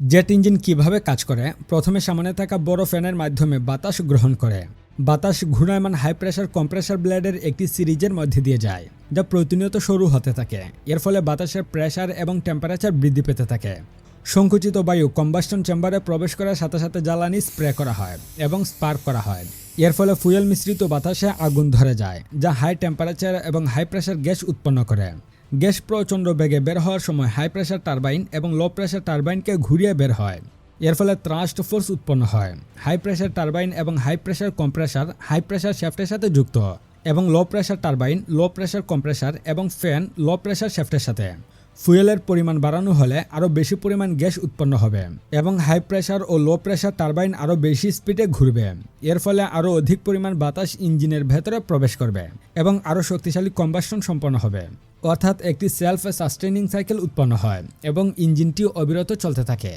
Jet engine কীভাবে কাজ করে? প্রথমে সামনে থাকা বড় ফ্যানের মাধ্যমে বাতাস গ্রহণ করে। বাতাস ঘূর্ণায়মান হাই প্রেশার কম্প্রেসার ব্লেডের একটি সিরিজের মধ্যে দিয়ে যায়, যা প্রতিনিয়ত সরু হতে থাকে। এর ফলে বাতাসের প্রেশার এবং টেম্পারেচার বৃদ্ধি পেতে থাকে। সংকুচিত বায়ু কম্বাস্টন চেম্বারে প্রবেশ করার সাথে সাথে জ্বালানি স্প্রে করা হয় এবং স্পার্ক করা হয়। এর ফলে ফুয়েল মিশ্রিত বাতাসে আগুন ধরে যায়, যা হাই টেম্পারেচার এবং হাই প্রেশার গ্যাস উৎপন্ন করে। গ্যাস প্রচণ্ড বেগে বের হওয়ার সময় হাই প্রেশার টারবাইন এবং লো প্রেশার টারবাইনকে ঘুরিয়ে বের হয়। এর ফলে থ্রাস্ট ফোর্স উৎপন্ন হয়। হাই প্রেশার টারবাইন এবং high pressure compressor high pressure শ্যাফটের সাথে যুক্ত এবং low pressure turbine low pressure compressor এবং ফ্যান লো প্রেশার শ্যাফটের সাথে। ফুয়েলের পরিমাণ বাড়ানো হলে আরও বেশি পরিমাণ গ্যাস উৎপন্ন হবে এবং হাই প্রেশার ও লো প্রেশার টারবাইন আরও বেশি স্পিডে ঘুরবে। এর ফলে আরও অধিক পরিমাণ বাতাস ইঞ্জিনের ভেতরে প্রবেশ করবে এবং আরও শক্তিশালী কম্বাসন সম্পন্ন হবে। অর্থাৎ একটি সেলফ সাস্টেনিং সাইকেল উৎপন্ন হয় এবং ইঞ্জিনটি অবিরত চলতে থাকে।